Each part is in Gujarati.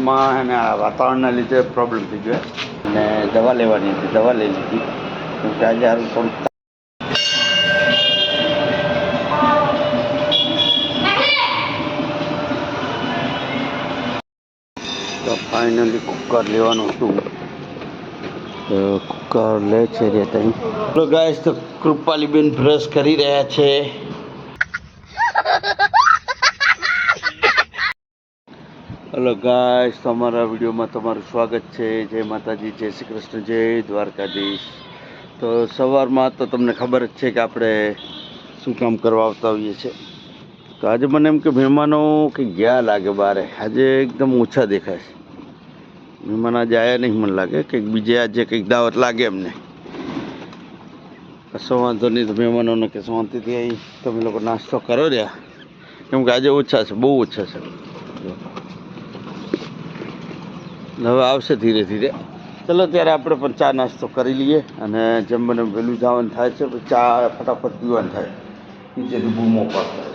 પેટમાં અને આ વાતાવરણના લીધે પ્રોબ્લેમ થઈ ગયો. અને દવા લેવાની હતી દવા લઈ લીધી. કેમ આજે હાલ થોડુંક તો ફાઇનલી કુકર લેવાનું હતું. તો કુકર લે છે રે તઈ. તો ગાઈસ તો કૃપાલીબેન બ્રશ કરી રહ્યા છે. હલો ગાય તમારા વિડીયોમાં તમારું સ્વાગત છે. જય માતાજી, જય શ્રી કૃષ્ણ, જય દ્વારકાધીશ. તો સવારમાં તો તમને ખબર જ છે કે આપણે શું કામ કરવા આવતા હોઈએ છીએ. તો આજે મને એમ કે મહેમાનો કે ગયા લાગે બારે. આજે એકદમ ઓછા દેખાય છે. મહેમાન આજે આવ્યા નહીં મને લાગે. કંઈક બીજે આજે કંઈક દાવત લાગે એમને. કશો વાંધો નહીં તો મહેમાનોને કે શાંતિથી અહીં તમે લોકો નાસ્તો કરો રહ્યા. કેમ કે આજે ઓછા છે, બહુ ઓછા છે. હવે આવશે ધીરે ધીરે. ચલો ત્યારે આપણે પણ ચા નાસ્તો કરી લઈએ અને જેમ મને વહેલું જવાનું થાય છે ચા ફટાફટ પીવાનું થાય. નીચેથી બૂમો પડતા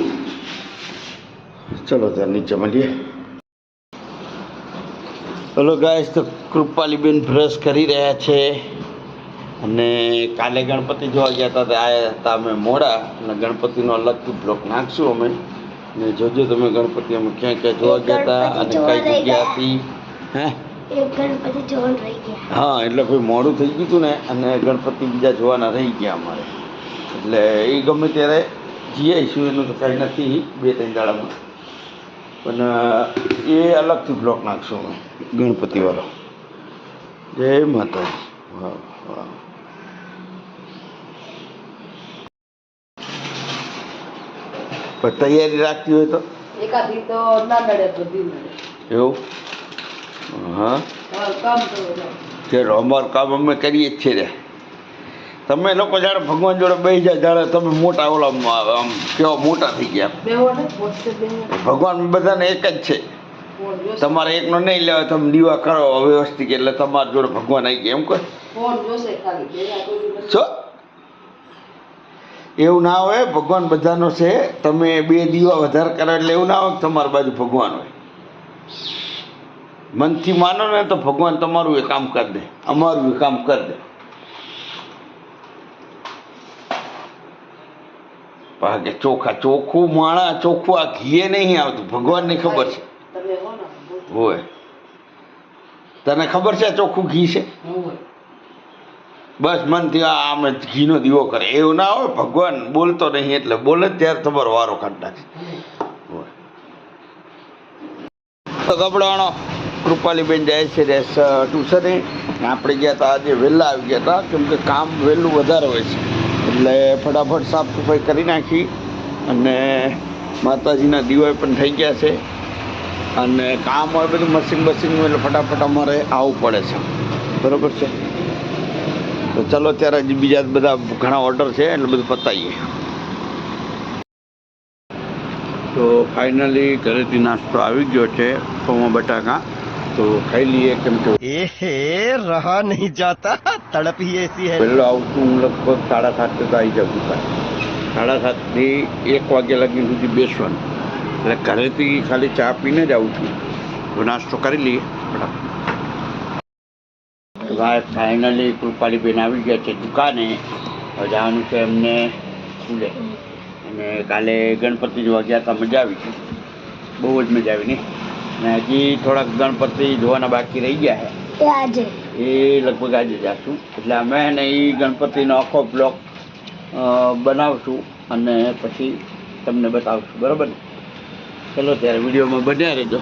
ચલો ત્યારે નીચે મળીએ. હલો ગાય તો કૃપાલીબેન બ્રશ કરી રહ્યા છે અને કાલે ગણપતિ જોવા ગયા હતા તે આવ્યા હતા અમે મોડા અને ગણપતિનો અલગથી બ્લોક નાખશું અમે. ને જોજો તમે ગણપતિ અમે ક્યાં ક્યાં જોવા ગયા હતા અને કઈ જગ્યા હતી હે? એક ગણપતિ જોવાનું રહી ગયા. હા એટલે કોઈ મોડું થઈ ગયું હતું ને અને ગણપતિ બીજા જોવાના રહી ગયા અમારે. એટલે એ ગમે ત્યારે જઈ આવીશું એનું તો કંઈ નથી બે ત્રણ દાડામાં. પણ એ અલગથી બ્લોક નાખશું અમે ગણપતિવાળો. જય માતાજી. વાહ વાહ. તૈયારી રાખતી હોય તો? એકાદી તો ના નડે બધી નડે. એવું? હા? ચલો અમારું કામ અમે કરીએ જ છીએ તમે લોકો જાણે ભગવાન જોડે બે જાય, જાણે તમે મોટા ઓલા આમ કેવા મોટા થઈ ગયા. ભગવાન બધાને એક જ છે. તમારે એકનો નહીં લેવા તમે દીવા કરો વ્યવસ્થિત એટલે તમારા જોડે ભગવાન આવી ગયા, એમ કહો. છો? એવું ના હોય, ભગવાન બધાનો છે. તમે બે દીવા વધારે કરો એટલે એવું ના હોય તમારી બાજુ ભગવાન હોય. મનથી માનો ને તો ભગવાન તમારું એ કામ કરી દે. અમારું એ કામ કરી દે. ભાગે ચોખા ચોખ્ખું માણા ચોખ્ખું આ ઘીએ નહીં આવતું. ભગવાનને ખબર છે. હોય. તને ખબર છે ચોખ્ખું ઘી છે? બસ મનથી આ આમ ઘીનો દીવો કરે. એવું ના હોય ભગવાન બોલતો નહીં એટલે બોલે ત્યારે તમારો વારો કાઢ નાખે. કપડાનો કૃપાલીબેન જાય છે રેસ ટ્યુશને. આપણે ગયા હતા, આજે વહેલા આવી ગયા હતા, કેમ કે કામ વહેલું વધારે હોય છે. એટલે ફટાફટ સાફ સફાઈ કરી નાખી અને માતાજીના દીવાય પણ થઈ ગયા છે. અને કામ હોય બધું મશીન મશીન એટલે ફટાફટ અમારે આવવું પડે છે. બરોબર છે? તો ચલો ત્યારે હજી બીજા બધા ઘણા ઓર્ડર છે, એટલે બધું પતાવીએ. તો ફાઇનલી ઘરેથી નાસ્તો આવી ગયો છે, પૌવા બટાકા. તો ખાઈ લઈએ કેમ કે એ હે રહા નહીં જાતા. તડપ હી એસી હે. પહેલો આવતું હું લગભગ સાડા સાત તો આવી જાઉં દુકાન સાડા સાતથી એક વાગ્યા લગી સુધી બેસવાનું. એટલે ઘરેથી ખાલી ચા પીને જ આવું છું. નાસ્તો કરી લઈએ ફટાફટ. ભાઈ ફાઇનલી કૃપાલીબેન આવી ગયા છે દુકાને. જવાનું છે એમને સ્કૂલે. અને કાલે ગણપતિ જોવા ગયા હતા મજા આવી. છે બહુ જ મજા આવી નહીં? ને હજી થોડાક ગણપતિ જોવાના બાકી રહી ગયા છે એ આજે. એ લગભગ આજે જાશું એટલે અમે ને એ ગણપતિનો આખો બ્લોક બનાવશું અને પછી તમને બતાવશું. બરાબર ને? ચલો ત્યારે વિડીયોમાં બન્યા રહેજો.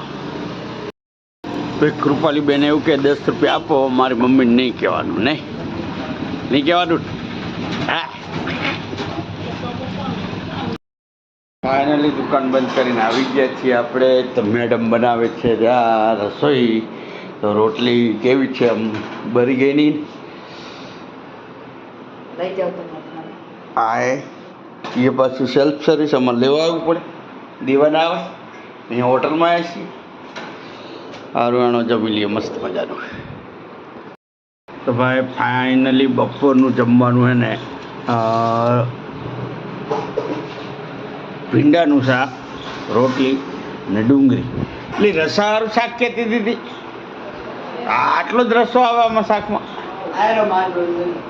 કૃપાલી બેન એવું કે દસ રૂપિયા આપો. મારી મમ્મીને નહીં કહેવાનું નહીં? નહીં કહેવાનું? હા. ફાઇનલી દુકાન બંધ કરીને આવી ગયા છીએ આપણે. તો મેડમ બનાવે છે આ રસોઈ. તો રોટલી કેવી છે આમ? ભરી ગઈ નહીં આ એ. પાછું સેલ્ફ સર્વિસ અમારે લેવા આવવું પડે. દીવાના આવે. અહીંયા હોટલમાં આવ્યા છીએ. સારું જમી લઈએ મસ્ત મજાનું. તો ભાઈ ફાઇનલી બપોરનું જમવાનું હે ને. અ, ભીંડાનું શાક રોટલી ને ડુંગળી. એટલે રસાવાળું શાક કહેતી દીધી. આટલો જ રસો આવે આમાં શાકમાં.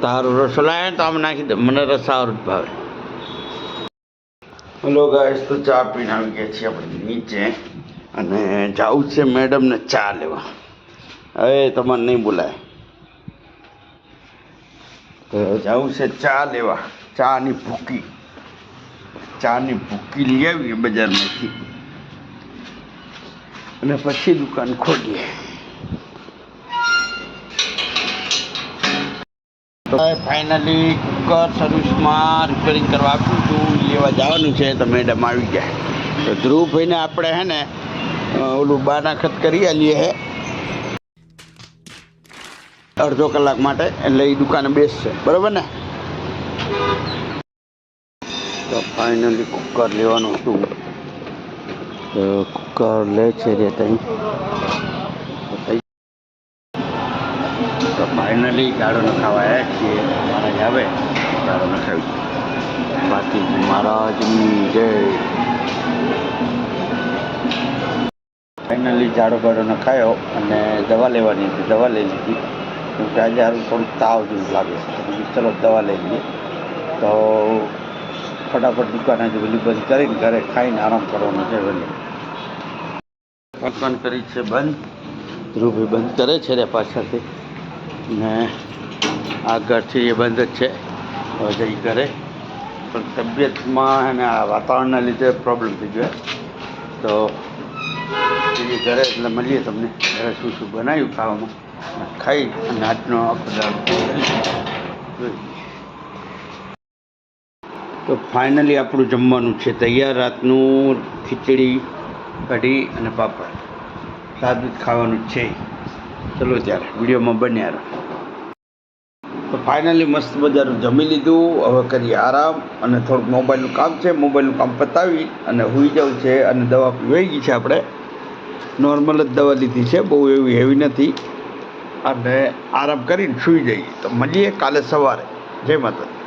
તારું રસો લાવે તો આમ નાખી દે. મને રસાવાળું જ ભાવે. હલો ગાઈસ તો ચા પીને આવી ગયા છીએ આપણે નીચે. અને જવું છે મેડમને ચા લેવા. હવે તમારે નહીં બોલાય. તો જવું છે ચા લેવા. ચાની ભૂકી. ચાની ભૂકી લઈ આવીએ બજારમાંથી. અને પછી દુકાન ખોલીએ. ફાઇનલી કુકર સર્વિસમાં રિપેરિંગ કરવા આપ્યું હતું લેવા જવાનું છે તો મેડમ આવી ગયા. તો ધ્રુવભાઈને આપણે હે ને ઓલું બાનાખત કરી આલીએ હે. અડધો કલાક માટે એટલે એ દુકાને બેસશે. બરાબર ને? તો ફાઇનલી કુકર લેવાનું હતું. તો કુકર લે છે રે તઈ. તો ફાઇનલી ગાળો નખાવા આવ્યા છીએ મહારાજ આવે ગાળો નખાવી. બાકી મહારાજની જય. ફાઇનલી જાડો ગાળો નખાયો અને દવા લેવાની હતી દવા લઈ લીધી. કેમ કે આજે હારું થોડુંક તાવ જેવું લાગે છે. ચલો દવા લઈ લઈએ. તો ફટાફટ દુકાન આજે વહેલી બંધ કરીને ઘરે ખાઈને આરામ કરવાનો છે વહેલો. દુકાન કરી છે બંધ. ધ્રુવભાઈ બંધ કરે છે રે પાછળથી. ને આ ઘરથી એ બંધ જ છે. હવે જઈ ઘરે. પણ તબિયતમાં અને આ વાતાવરણના લીધે પ્રોબ્લેમ થઈ ગયો તો એ ઘરે એટલે મળીએ તમને. ઘરે શું શું બનાવ્યું ખાવામાં. ખાઈ અને આજનો આખો દાળ. તો ફાઇનલી આપણું જમવાનું છે. તૈયાર રાતનું ખીચડી, કઢી અને પાપડ. સાદું ખાવાનું છે. ચલો ત્યારે, વિડીયોમાં બન્યા તો ફાઇનલી મસ્ત મજાનું જમી લીધું. હવે કરીએ આરામ અને થોડુંક મોબાઈલનું કામ છે. મોબાઈલનું કામ પતાવી અને હુઈ જવું છે અને દવા પીવાઈ ગઈ છે આપણે. નોર્મલ જ દવા લીધી છે. બહુ એવી હેવી નથી. અને આરામ કરીને સૂઈ જઈએ. તો મળીએ કાલે સવારે. જય માતા